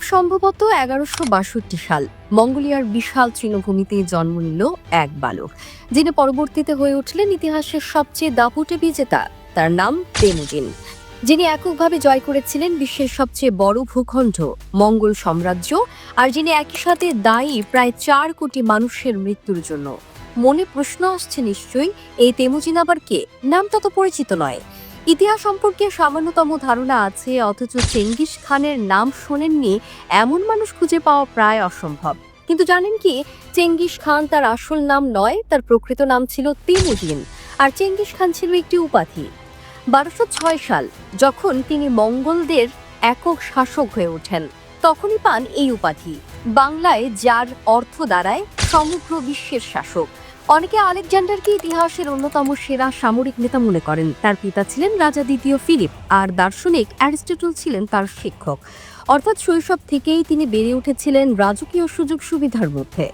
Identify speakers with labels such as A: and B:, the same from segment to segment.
A: খুব সম্ভবত এগারোশো বাষট্টি সাল মঙ্গোলিয়ার বিশাল তৃণভূমিতে জন্ম নিল এক বালক, যিনি পরবর্তীতে হয়ে উঠলেন ইতিহাসের সবচেয়ে দাপুটে বিজেতা, তার নাম তেমুজিন। যিনি এককভাবে জয় করেছিলেন বিশ্বের সবচেয়ে বড় ভূখণ্ড, মঙ্গল সাম্রাজ্য, আর যিনি একই সাথে দায়ী প্রায় চার কোটি মানুষের মৃত্যুর জন্য। মনে প্রশ্ন আসছে নিশ্চয়ই, এই তেমুজিন আবার কে? নামটা তো পরিচিত নয়। ইতিহাস সম্পর্কে সামান্যতম ধারণা আছে, অথচ চেঙ্গিস খানের নাম শোনেননি এমন মানুষ খুঁজে পাওয়া প্রায় অসম্ভব। কিন্তু জানেন কি, চেঙ্গিস খান তার আসল নাম নয়, তার প্রকৃত নাম ছিল তিমুজিন আর চেঙ্গিস খান ছিল একটি উপাধি। বারোশো ছয় সাল, যখন তিনি মঙ্গলদের একক শাসক হয়ে ওঠেন, তখনই পান এই উপাধি। বাংলায় যার অর্থ দাঁড়ায়, সমগ্র বিশ্বের শাসক। অনেকে আলেকজান্ডারকে ইতিহাসের অন্যতম সেরা সামরিক নেতা মনে করেন। তার পিতা ছিলেন রাজা দ্বিতীয় ফিলিপ, আর দার্শনিক অ্যারিস্টটল ছিলেন তার শিক্ষক। অর্থাৎ শৈশব থেকেই তিনি বেড়ে উঠেছিলেন রাজকীয় সুযোগ সুবিধার মধ্যে।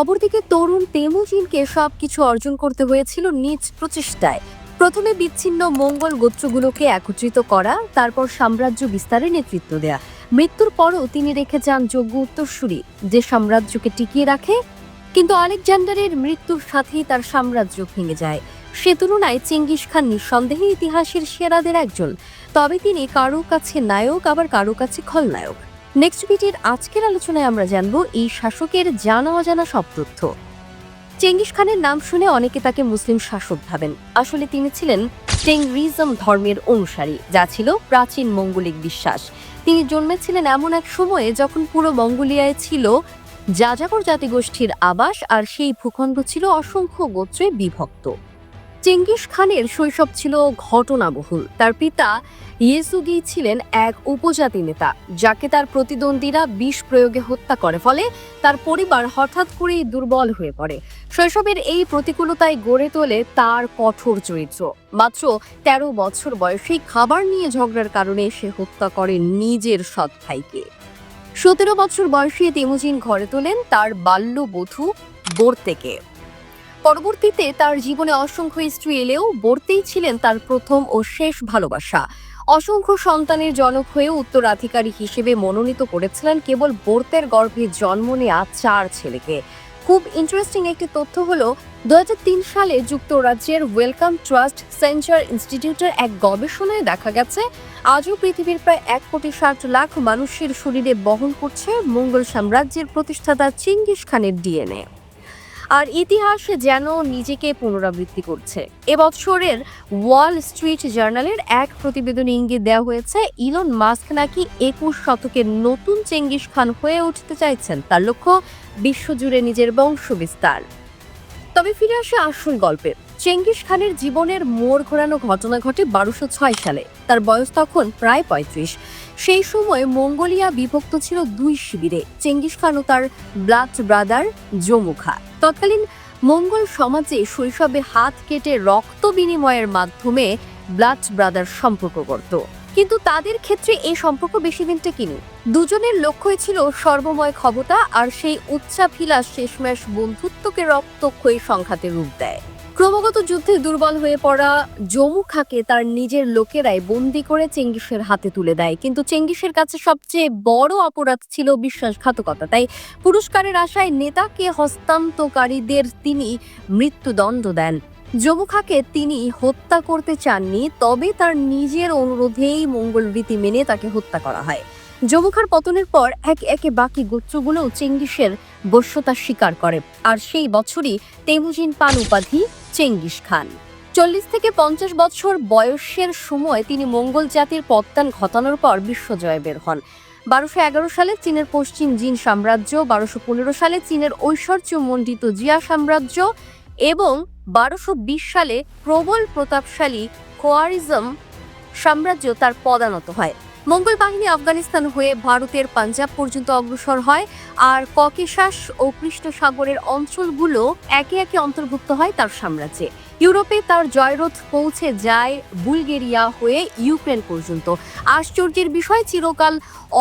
A: অপরদিকে তরুণ তেমুজিনকে সব কিছু অর্জন করতে হয়েছিল নিজ প্রচেষ্টায়। প্রথমে বিচ্ছিন্ন মঙ্গল গোত্রগুলোকে একত্রিত করা, তারপর সাম্রাজ্য বিস্তারে নেতৃত্ব দেয়া। মৃত্যুর পরও তিনি রেখে যান যোগ্য উত্তরসূরি, যে সাম্রাজ্যকে টিকিয়ে রাখে কিন্তু আলেকজান্ডারের মৃত্যুর সাথেই তার সাম্রাজ্য ভেঙে যায়। সে তুলনায় চেঙ্গিস খান নিঃসন্দেহে ইতিহাসের সেরাদের একজন। তবে তিনি কারও কাছে নায়ক, আবার কারও কাছে খলনায়ক। নেক্সট ভিডিওর আজকের আলোচনায় আমরা জানব এই শাসকের জানা অজানা সব তথ্য। চেঙ্গিস খানের নাম শুনে অনেকে তাকে মুসলিম শাসক ভাবেন। আসলে তিনি ছিলেন টেংরিজম ধর্মের অনুসারী, যা ছিল প্রাচীন মঙ্গলিক বিশ্বাস। তিনি জন্মেছিলেন এমন এক সময়ে যখন পুরো মঙ্গোলিয়ায় ছিল যাযাবর জাতিগোষ্ঠীর আবাস আর সেই ভূখণ্ড ছিল অসংখ্য গোত্রে বিভক্ত। চেঙ্গিস খানের শৈশব ছিল ঘটনাবহুল। তার পিতা ইয়েসুগি ছিলেন এক উপজাতি নেতা, যাকে তার প্রতিদ্বন্দ্বীরা বিষ প্রয়োগে হত্যা করে, ফলে তার পরিবার হঠাৎ করেই দুর্বল হয়ে পড়ে। শৈশবের এই প্রতিকূলতায় গড়ে তোলে তার কঠোর চরিত্র। মাত্র তেরো বছর বয়সেই খাবার নিয়ে ঝগড়ার কারণে সে হত্যা করে নিজের সৎ ভাইকে। সতেরো বছর বয়সে তেমুজিন ঘরে তোলেন তার বাল্য বাল্যবধূ বোরতেকে। পরবর্তীতে তার জীবনে অসংখ্য স্ত্রী এলেও বোরতেই ছিলেন তার প্রথম ও শেষ ভালোবাসা। অসংখ্য সন্তানের জনক হয়ে উত্তরাধিকারী হিসেবে মনোনীত করেছিলেন কেবল বোরতের গর্ভে জন্ম নেয়া চার ছেলেকে। খুব ইন্টারেস্টিং একটি তথ্য হলো দু হাজার তিন সালে যুক্তরাজ্যের ওয়েলকাম ট্রাস্ট সেন্সার ইনস্টিটিউটের এক গবেষণায় দেখা গেছে, আজও পৃথিবীর প্রায় এক কোটি ষাট লাখ মানুষের শরীরে বহন করছে মঙ্গল সাম্রাজ্যের প্রতিষ্ঠাতা চিঙ্গিস খানের ডিএনএ আর ইতিহাস যেন নিজেকে পুনরাবৃত্তি করছে। এবছরের ওয়াল স্ট্রিট জার্নালের এক প্রতিবেদন ইঙ্গিত দেওয়া হয়েছে, ইলন মাস্ক নাকি একুশ শতকের নতুন চেঙ্গিস খান হয়ে উঠতে চাইছেন, তার লক্ষ্য বিশ্বজুড়ে নিজের বংশ বিস্তার তবে ফিরে আসে আসল গল্পে চেঙ্গিস খানের জীবনের মোড় ঘোরানো ঘটনা ঘটে বারোশো ছয় সালে। তার বয়স তখন প্রায় পঁয়ত্রিশ। সেই সময় মঙ্গোলিয়া বিভক্ত ছিল দুই শিবিরে, চেঙ্গিস খান ও তার ব্লাড ব্রাদার জমুখা তৎকালীন মঙ্গল সমাজে শৈশবে হাত কেটে রক্ত বিনিময়ের মাধ্যমে ব্লাড ব্রাদার সম্পর্ক করত কিন্তু তাদের ক্ষেত্রে এই সম্পর্ক বেশি দিন টেকেনি। দুজনের লক্ষ্যই ছিল সর্বময় ক্ষমতা আর সেই উচ্চাভিলাষ শেষমেশ বন্ধুত্বকে রক্তক্ষয়ী সংঘাতে রূপ দেয়। ক্রমাগত যুদ্ধে দুর্বল হয়ে পড়া জমুখাকে তার নিজের লোকেরাই বন্দি করে চেঙ্গিসের হাতে তুলে দেয়। কিন্তু চেঙ্গিসের কাছে সবচেয়ে বড় অপরাধ ছিল বিশ্বাসঘাতকতা। তাই পুরস্কারের আশায় নেতাকে হস্তান্তরকারীদের তিনি মৃত্যুদণ্ড দেন। জমুখাকে তিনি হত্যা করতে চাননি, তবে তার নিজের অনুরোধেই মঙ্গল রীতি মেনে তাকে হত্যা করা হয়। জমুখার পতনের পর একে একে বাকি গোত্রগুলো চেঙ্গিসের বশ্যতা স্বীকার করে। আর সেই বছরই তেমুজিন পান উপাধি চেঙ্গিস খান। চল্লিশ থেকে পঞ্চাশ বছর বয়সের সময় তিনি মঙ্গল জাতির পত্তান ঘটানোর পর বিশ্বজয়ে বের হন। বারোশো এগারো সালে চীনের পশ্চিম জিন সাম্রাজ্য, বারোশো পনেরো সালে চীনের ঐশ্বর্যমণ্ডিত জিয়া সাম্রাজ্য এবং বারোশো বিশ সালে প্রবল প্রতাপশালী কোয়ারিজম সাম্রাজ্য তার পদানত হয়। মঙ্গল বাহিনী আফগানিস্তান হয়ে ভারতের পাঞ্জাব পর্যন্ত অগ্রসর হয়, আর ককেশাস ও কৃষ্ণ সাগরের অঞ্চলগুলো একে একে অন্তর্ভুক্ত হয় তার সাম্রাজ্যে। ইউরোপে তার জয়রথ পৌঁছে যায় বুলগেরিয়া হয়ে ইউক্রেন পর্যন্ত। আশ্চর্যের বিষয়, চিরকাল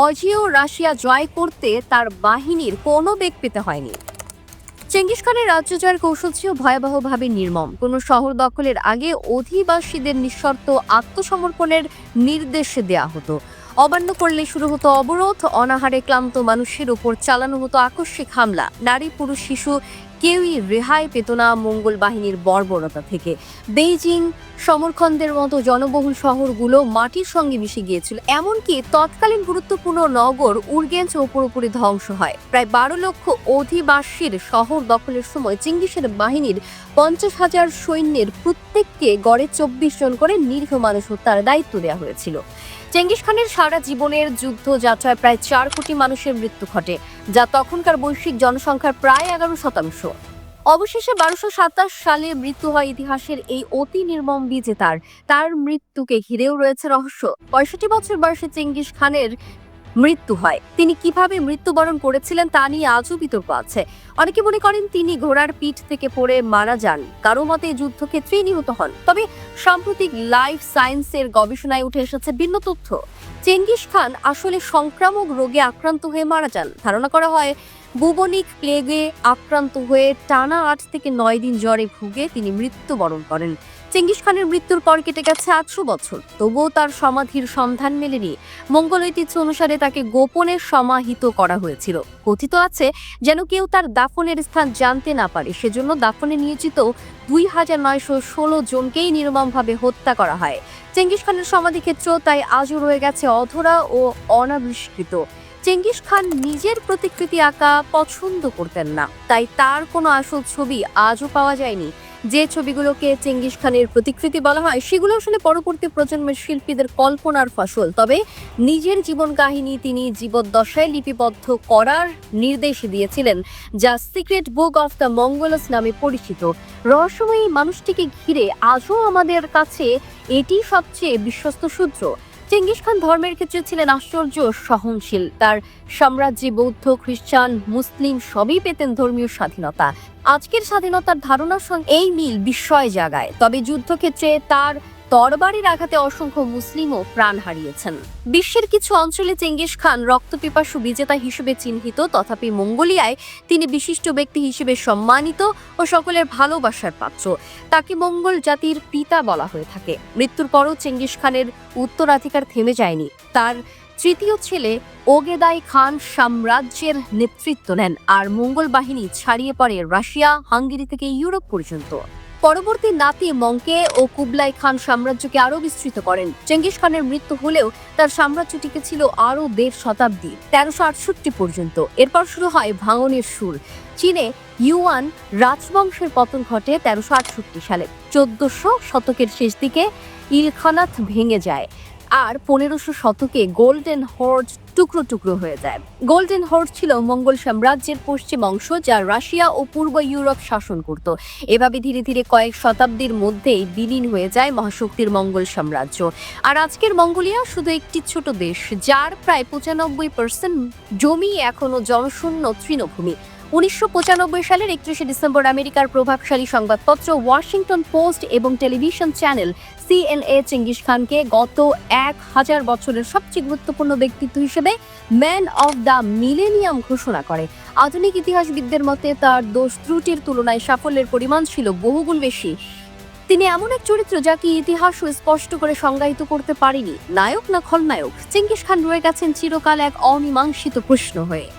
A: অজিও রাশিয়া জয় করতে তার বাহিনীর কোনো বেগ পেতে হয়নি। চেঙ্গিস খানের রাজ্য জয়ের কৌশল ছিল ভয়াবহভাবে নির্মম। কোনো শহর দখলের আগে অধিবাসীদের নিঃশর্ত আত্মসমর্পণের নির্দেশ দেয়া হতো। অবান্য করলে শুরু হতো অবরোধ, অনাহারে ক্লান্ত মানুষের উপর চালানো হতো আকস্মিক হামলা। নারী, পুরুষ, শিশু কেউই রেহাই পেত না মঙ্গল বাহিনীর বর্বরতা থেকে। বেইজিং সমরখন্দের মতো জনবহুল শহরগুলো মাটির সঙ্গে মিশে গিয়েছিল। এমনকি তৎকালীন গুরুত্বপূর্ণ নগর উর্গেঞ্চ ও পুরোপুরি ধ্বংস হয়। প্রায় বারো লক্ষ অধিবাসীর শহর দখলের সময় চিঙ্গিসের বাহিনীর পঞ্চাশ হাজার সৈন্যের প্রত্যেককে গড়ে চব্বিশ জন করে নিরীহ মানুষ হত্যার দায়িত্ব দেওয়া হয়েছিল। চেঙ্গিস খানের সারা জীবনের যুদ্ধ যাত্রায় প্রায় চার কোটি মানুষের মৃত্যু ঘটে, যা তখনকার বৈশ্বিক জনসংখ্যার প্রায় এগারো শতাংশ। অবশেষে বারোশো সাতাশ সালে মৃত্যু হয় ইতিহাসের এই অতি নির্মম বিজেতার। তার মৃত্যুকে ঘিরেও রয়েছে রহস্য। পঁয়ষট্টি বছর বয়সে চেঙ্গিস খানের মৃত্যু হয়। তিনি কীভাবে মৃত্যুবরণ করেছিলেন তা নিয়ে আজও বিতর্ক আছে। অনেকে মনে করেন তিনি ঘোড়ার পিঠ থেকে পড়ে মারা যান। কারও মতে যুদ্ধক্ষেত্রেই নিহত হন। তবে সাম্প্রতিক লাইফ সায়েন্সের গবেষণায় উঠে এসেছে ভিন্ন তথ্য। চেঙ্গিস খান আসলে সংক্রামক রোগে আক্রান্ত হয়ে মারা যান। ধারণা করা হয় বুবনিক প্লেগে আক্রান্ত হয়ে টানা আট থেকে নয় দিন জ্বরে ভুগে তিনি মৃত্যুবরণ করেন। চেঙ্গিস খানের মৃত্যুর পর কেটে গেছে আটশো বছর। তবুও তার সমাধির সন্ধান মেলেনি। মঙ্গল ঐতিহ্য অনুসারে তাকে গোপনে সমাহিত করা হয়েছিল। কথিত আছে, যেন কেউ তার দাফনের স্থান জানতে না পারে। সেজন্য দাফনে নিয়োজিত দুই হাজার নয়শো ষোলো জনকেই নির্মমভাবে হত্যা করা হয়। চেঙ্গিস খানের সমাধিক্ষেত্র তাই আজও রয়ে গেছে অধরা ও অনাবিষ্কৃত। চেঙ্গিস খান নিজের প্রতিকৃতি আঁকা পছন্দ করতেন না। তাই তার কোনো আসল ছবি আজও পাওয়া যায়নি। যে ছবিগুলোকে চেঙ্গিস খানের প্রতিকৃতি বলা হয়, সেগুলো আসলে পরবর্তী প্রজন্মের শিল্পীদের কল্পনার ফসল। তবে নিজের জীবন কাহিনী তিনি জীবদ্দশায় লিপিবদ্ধ করার নির্দেশ দিয়েছিলেন, যা secret book of the Mongols নামে পরিচিত। রহস্যময়ী মানুষটিকে ঘিরে আজও আমাদের কাছে এটি সবচেয়ে বিশ্বস্ত সূত্র। চেঙ্গিস খান ধর্মের ক্ষেত্রে ছিলেন আশ্চর্য সহনশীল। তার সাম্রাজ্যে, বৌদ্ধ, খ্রিস্টান, মুসলিম সবই পেতেন ধর্মীয় স্বাধীনতা। আজকের স্বাধীনতার ধারণার সঙ্গে এই মিল বিস্ময় জাগায়। তবে যুদ্ধক্ষেত্রে তার তরবারির আঘাতে অসংখ্য মুসলিমও প্রাণ হারিয়েছেন। বিশ্বের কিছু অঞ্চলে চেঙ্গিস খান রক্তপিপাসু বিজেতা হিসেবে চিহ্নিত, তথাপি মঙ্গোলিয়ায় তিনি বিশিষ্ট ব্যক্তি হিসেবে সম্মানিত ও সকলের ভালোবাসার পাত্র। তাকে মঙ্গল জাতির পিতা বলা হয়ে থাকে। মৃত্যুর পরও চেঙ্গিস খানের উত্তরাধিকার থেমে যায়নি। তার তৃতীয় ছেলে ওগেদাই খান সাম্রাজ্যের নেতৃত্ব নেন, আর মঙ্গল বাহিনী ছাড়িয়ে পড়ে রাশিয়া, হাঙ্গেরি থেকে ইউরোপ পর্যন্ত। পরবর্তী নাতি মঙ্কে ও কুবলাই খান সাম্রাজ্যকে আরও বিস্তৃত করেন। চেঙ্গিস খানের মৃত্যু হলেও তার সাম্রাজ্য টিকে ছিল আরও দেড় শতাব্দী, তেরোশো আটষট্টি পর্যন্ত। এরপর শুরু হয় ভাঙনের সুর। চীনে ইউয়ান রাজবংশের পতন ঘটে তেরোশো আটষট্টি সালে। চোদ্দশো শতকের শেষ দিকে ইলখানাত ভেঙে যায়। আর পনেরোশো শতকে গোল্ডেন হর্ড টুকরো টুকরো হয়ে যায়। গোল্ডেন হর্স ছিল মঙ্গল সাম্রাজ্যের পশ্চিম অংশ যা রাশিয়া ও পূর্ব ইউরোপ শাসন করত। এভাবে ধীরে ধীরে কয়েক শতাব্দীর মধ্যেই বিলীন হয়ে যায় মহাশক্তির মঙ্গল সাম্রাজ্য। আর আজকের মঙ্গোলিয়া শুধু একটি ছোট দেশ, যার প্রায় পঁচানব্বই পার্সেন্ট জমি এখনও জনশূন্য তৃণভূমি। উনিশশো পঁচানব্বই সালের একত্রিশে ডিসেম্বর আমেরিকার প্রভাবশালী সংবাদপত্র ওয়াশিংটন পোস্ট এবং টেলিভিশন চ্যানেল সিএনএ চেঙ্গিস খানকে গত এক হাজার বছরের সবচেয়ে গুরুত্বপূর্ণ ব্যক্তিত্ব হিসেবে ম্যান অফ দ্য মিলেনিয়াম ঘোষণা করে। আধুনিক ইতিহাসবিদদের মতে তার দোষ ত্রুটির তুলনায় সাফল্যের পরিমাণ ছিল বহুগুণ বেশি। তিনি এমন এক চরিত্র যাকে ইতিহাস স্পষ্ট করে সংজ্ঞায়িত করতে পারেনি, নায়ক না খলনায়ক? চেঙ্গিস খান রয়ে গেছেন চিরকাল এক অমীমাংসিত প্রশ্ন হয়ে।